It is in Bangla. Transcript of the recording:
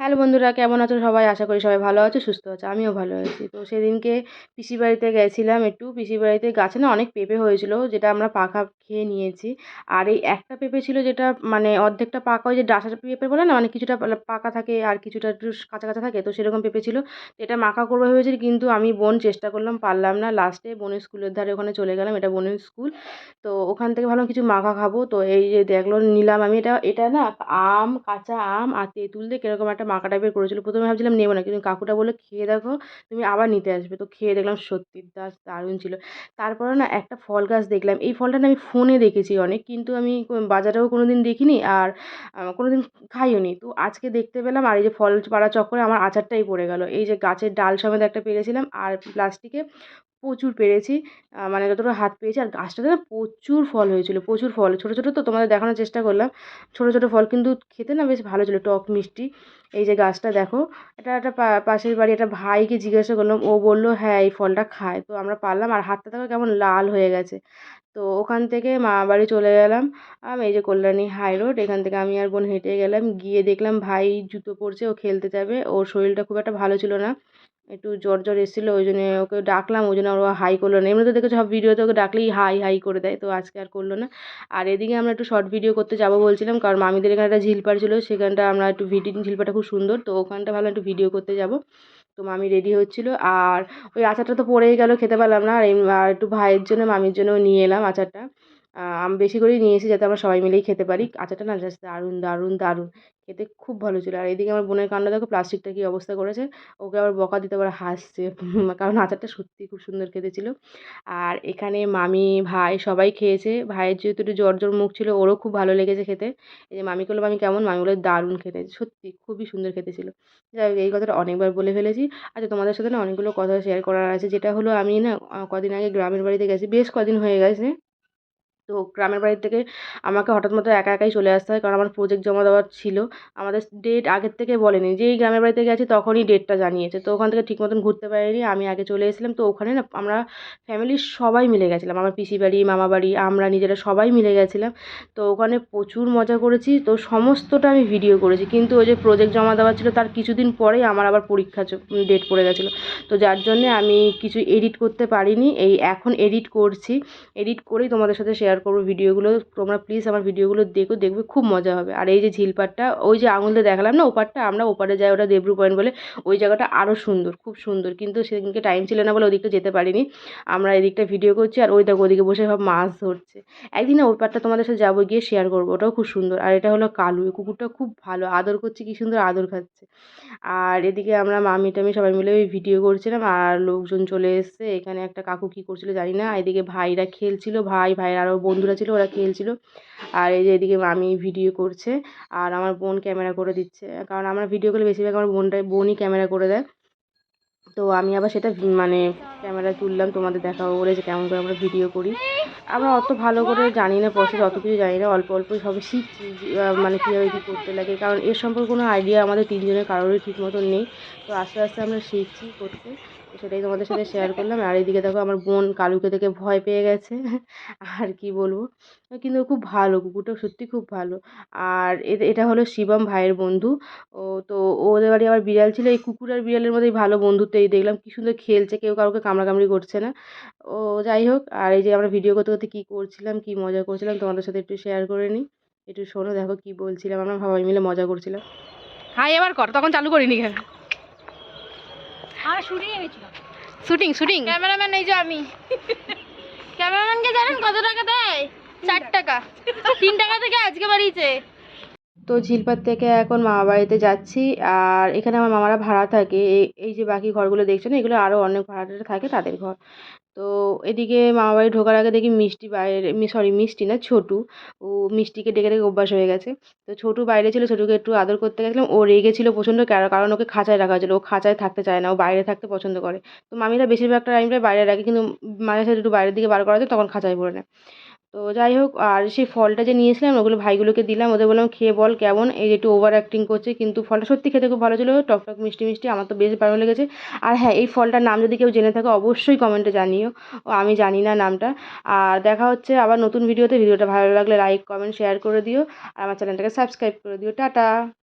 হ্যালো বন্ধুরা, কেমন আছো সবাই? আশা করি সবাই ভালো আছো, সুস্থ আছো, আমিও ভালো আছি। তো সেদিনকে পিসি বাড়িতে গেছিলাম একটু। পিসি বাড়িতে গাছে না অনেক পেঁপে হয়েছিল, যেটা আমরা পাকা খেয়ে নিয়েছি। আর এই একটা পেঁপে ছিল যেটা মানে অর্ধেকটা পাকা ওই যে ডাসা পেঁপে বলে না মানে কিছুটা পাকা থাকে আর কিছুটা একটু কাঁচা কাঁচা থাকে, তো সেরকম পেঁপে ছিল। এটা মাখা করব ভেবেছিল, কিন্তু আমি বোন চেষ্টা করলাম, পারলাম না। লাস্টে বোনের স্কুলের ধারে ওখানে চলে গেলাম, এটা বোনের স্কুল। তো ওখান থেকে ভাবলাম কিছু মাখা খাব। তো এই যে দেখল, নিলাম আমি এটা। এটা না আম, কাঁচা আম আর তেঁতুল দিয়ে কীরকম একটা মাখা টাইপের করেছিল। প্রথমে ভাবছিলাম নেব না, কিন্তু কাকুটা বলল, খেয়ে দেখো, তুমি আবার নিতে আসবে। তো খেয়ে দেখলাম সত্যি দাস দারুণ ছিল। তারপরে না একটা ফল গাছ দেখলাম। এই ফলটা না আমি ফোনে দেখেছি অনেক, কিন্তু আমি বাজারেও কোনো দিন দেখিনি আর কোনো দিন খাইও নি। তো আজকে দেখতে পেলাম আর এই যে ফল পাড়া চক্করে আমার আচারটাই পড়ে গেল। এই যে গাছের ডাল সমেত একটা পেরেছিলাম আর প্লাস্টিকে প্রচুর পেরেছি। মানে যতটা হাত পেয়েছি আর গাছটাতে না প্রচুর ফল হয়েছিল, প্রচুর ফল। ছোটো ছোটো তো তোমাদের দেখানোর চেষ্টা করলাম। ছোটো ছোটো ফল কিন্তু খেতে না বেশ ভালো ছিল, টক মিষ্টি। এই যে গাছটা দেখো, এটা একটা পাশের বাড়ি একটা ভাইকে জিজ্ঞাসা করলাম, ও বলল হ্যাঁ এই ফলটা খায়। তো আমরা পারলাম আর হাতটা দেখো কেমন লাল হয়ে গেছে। তো ওখান থেকে মা বাড়ি চলে গেলাম। এই যে কল্যাণী হাই রোড, এখান থেকে আমি আর বোন হেঁটে গেলাম। গিয়ে দেখলাম ভাই জুতো পরছে, ও খেলতে যাবে। ওর শরীরটা খুব একটা ভালো ছিল না। একটু জ্বর জ্বর এসেছিল, ওই জন্য ওকে ডাকলাম, ওই জন্য ও হাই করল না। এমনিতে দেখেছ সব ভিডিওতে ওকে ডাকলেই হাই হাই করে দেয়, তো আজকে আর করল না। আর এদিকে আমরা একটু শর্ট ভিডিও করতে যাব বলছিলাম, কারণ মামিদের এখানে একটা ঝিলপাড় ছিল, সেখানটা আমরা একটু ভিডিও ঝিলপাটা খুব সুন্দর, তো ওখানটা ভালো একটু ভিডিও করতে যাব। তো মামি রেডি হচ্ছিল, আর ওই আচারটা তো পড়েই গেল, খেতে পারলাম না। আর একটু ভাইয়ের জন্য, মামির জন্য নিয়ে এলাম আচারটা। আমি বেশি করেই নিয়ে এসেছি যাতে আমরা সবাই মিলেই খেতে পারি। আচারটা না জাস্ট দারুণ দারুণ দারুণ। খেতে খুব ভালো ছিল। আর এদিকে আমার বোনের কাণ্ড দেখো প্লাস্টিকটা কী অবস্থা করেছে। ওকে আবার বকা দিতে আবার হাসছে। কারণ আচারটা সত্যিই খুব সুন্দর খেতে ছিল। আর এখানে মামি ভাই সবাই খেয়েছে। ভাইয়ের যেহেতু একটু জ্বর জ্বর মুখ ছিল ওরও খুব ভালো লেগেছে খেতে। এই যে মামি করল মামি কেমন? মামি বলে দারুণ খেতে। সত্যি খুবই সুন্দর খেতে ছিল। যাই হোক এই কথাটা অনেকবার বলে ফেলেছি। আচ্ছা তোমাদের সাথে না অনেকগুলো কথা শেয়ার করার আছে। যেটা হলো আমি না কদিন আগে গ্রামের বাড়িতে গেছি। বেশ কদিন হয়ে গেছে। তো গ্রামের বাড়ি থেকে আমাকে হঠাৎ মতো একা একাই চলে আসতে হয়। কারণ আমার প্রজেক্ট জমা দেওয়ার ছিল। আমাদের ডেট আগের থেকে বলেনি। যেই গ্রামের বাড়িতে গেছি তখনই ডেটটা জানিয়েছে। তো ওখান থেকে ঠিক মতন ঘুরতে পারিনি। আমি আগে চলে এসেছিলাম। তো ওখানে না আমরা ফ্যামিলির সবাই মিলে গেছিলাম। আমার পিসি বাড়ি মামা বাড়ি, আমরা নিজেরা সবাই মিলে গেছিলাম। তো ওখানে প্রচুর মজা করেছি। তো সমস্তটা আমি ভিডিও করেছি। কিন্তু ওই যে প্রজেক্ট জমা দেওয়া ছিল তার কিছুদিন পরেই আমার আবার পরীক্ষা ডেট পড়ে গেছিল। তো যার জন্যে আমি কিছু এডিট করতে পারিনি। এই এখন এডিট করছি। এডিট করেই তোমাদের সাথে শেয়ার শেয়ার করব ভিডিওগুলো। তোমরা প্লিজ আমার ভিডিওগুলো দেখো, দেখবে খুব মজা হবে। আর এই যে ঝিলপাটটা, ওই যে আঙুল দিয়ে দেখালাম না, ওপারটা আমরা ওপারে যাই, ওটা দেবরু পয়েন্ট বলে, ওই জায়গাটা আরও সুন্দর, খুব সুন্দর। কিন্তু সেদিনকে টাইম ছিল না বলে ওদিকটা যেতে পারিনি। আমরা এদিকটা ভিডিও করছি, আর ওই দেখো, ওদিকে বসে সব মাছ ধরছে। একদিন ওই পারটা তোমাদের সাথে যাব, গিয়ে শেয়ার করব, ওটাও খুব সুন্দর। আর এটা হলো কালু, এই কুকুরটা খুব ভালো, আদর করছে, কি সুন্দর আদর খাচ্ছে। আর এদিকে আমরা মামি টামি সবাই মিলে ওই ভিডিও করছিলাম, আর লোকজন চলে এসছে। এখানে একটা কাকু কী করছিল জানি না, এদিকে ভাইরা খেলছিল, ভাই, ভাইয়ের আরও বন্ধুরা ছিল, ওরা খেলছিল। আর এই যে এদিকে আমি ভিডিও করছে, আর আমার বোন ক্যামেরা করে দিচ্ছে। কারণ আমরা ভিডিও করলে বেশিরভাগ আমার বোনটাই, বোনই ক্যামেরা করে দেয়। তো আমি আবার সেটা মানে ক্যামেরা তুললাম, তোমাদের দেখাবো বলে যে কেমন করে আমরা ভিডিও করি। আমরা অত ভালো করে জানি না প্রসেস অত কিছু জানি না, অল্প অল্প সবে শিখছি মানে কীভাবে কী করতে লাগে। কারণ এর সম্পর্কে কোনো আইডিয়া আমাদের তিনজনের কারোরই ঠিক মতন নেই। তো আস্তে আস্তে আমরা শিখছি করতে। সেটাই তোমাদের সাথে শেয়ার করলাম। আর এইদিকে দেখো আমার বোন কালুকে দেখে ভয় পেয়ে গেছে। আর কি বলব? কিন্তু খুব ভালো, কুকুরটা সত্যি খুব ভালো। আর এটা হলো শিবম ভাইয়ের বন্ধু। ও, তো ওদের বাড়ি আবার বিড়াল ছিল। এই কুকুর আর বিড়ালের মধ্যেই ভালো বন্ধুত্ব এই দেখলাম কি সুন্দর খেলছে, কেউ কাউকে কামড়াকামড়ি করছে না। ও, যাই হোক, আর এই যে আমরা ভিডিও করতে করতে কী করছিলাম, কী মজা করছিলাম, তোমাদের সাথে একটু শেয়ার করে নিই। একটু শোনো, দেখো কী বলছিলাম আমরা, সবাই মিলে মজা করছিলাম। হাই এবার কর, তখন চালু করিনি। কেন আর শুটিং এ গেছিলাম। Shooting shooting? ক্যামেরাম্যান এই যে আমি। ক্যামেরাম্যানকে জানেন কত টাকা দেয়? চার টাকা। তিন টাকা থেকে আজকে বাড়িয়েছে। তো ঝিলপাত থেকে এখন মামা বাড়িতে যাচ্ছি আর এখানে আমার মামারা ভাড়া থাকে। এই যে বাকি ঘরগুলো দেখছ না এগুলো আরও অনেক ভাড়াটা থাকে তাদের ঘর। তো এদিকে মামাবাড়ি ঢোকার আগে দেখি মিষ্টি বাইরে সরি মিষ্টি না, ছোটু। ও মিষ্টিকে ডেকে ডেকে অভ্যাস হয়ে গেছে। তো ছোটু বাইরে ছিল, ছোটুকে একটু আদর করতে গেছিলাম। ও রেগেছিল প্রচণ্ড কারণ ওকে খাঁচায় রাখা হয়েছিল। ও খাঁচায় থাকতে চায় না, ও বাইরে থাকতে পছন্দ করে। তো মামিরা বেশিরভাগটা টাইমটাই বাইরে রাখে, কিন্তু মাঝে সাথে একটু বাইরের দিকে বার করা যায়, তখন খাঁচায় পড়ে নেয়। তো যাই হোক, আর সেই ফলটা যে নিয়েছিলাম, ওগুলো ভাইগুলোকে দিলাম। ওদের বললাম, খেয়ে বল কেমন? এই একটু ওভার অ্যাক্টিং করছে, কিন্তু ফলটা সত্যি খেতে খুব ভালো ছিল। টকটক টক, মিষ্টি মিষ্টি, আমার তো বেশ ভালো লেগেছে। আর হ্যাঁ এই ফলটার নাম যদি কেউ জেনে থাকে, অবশ্যই কমেন্টে জানিও। ও, আমি জানি না নামটা। আর দেখা হচ্ছে আবার নতুন ভিডিওতে ভিডিওটা ভালো লাগলে লাইক কমেন্ট শেয়ার করে দিও। আর আমার চ্যানেলটাকে সাবস্ক্রাইব করে দিও। টাটা!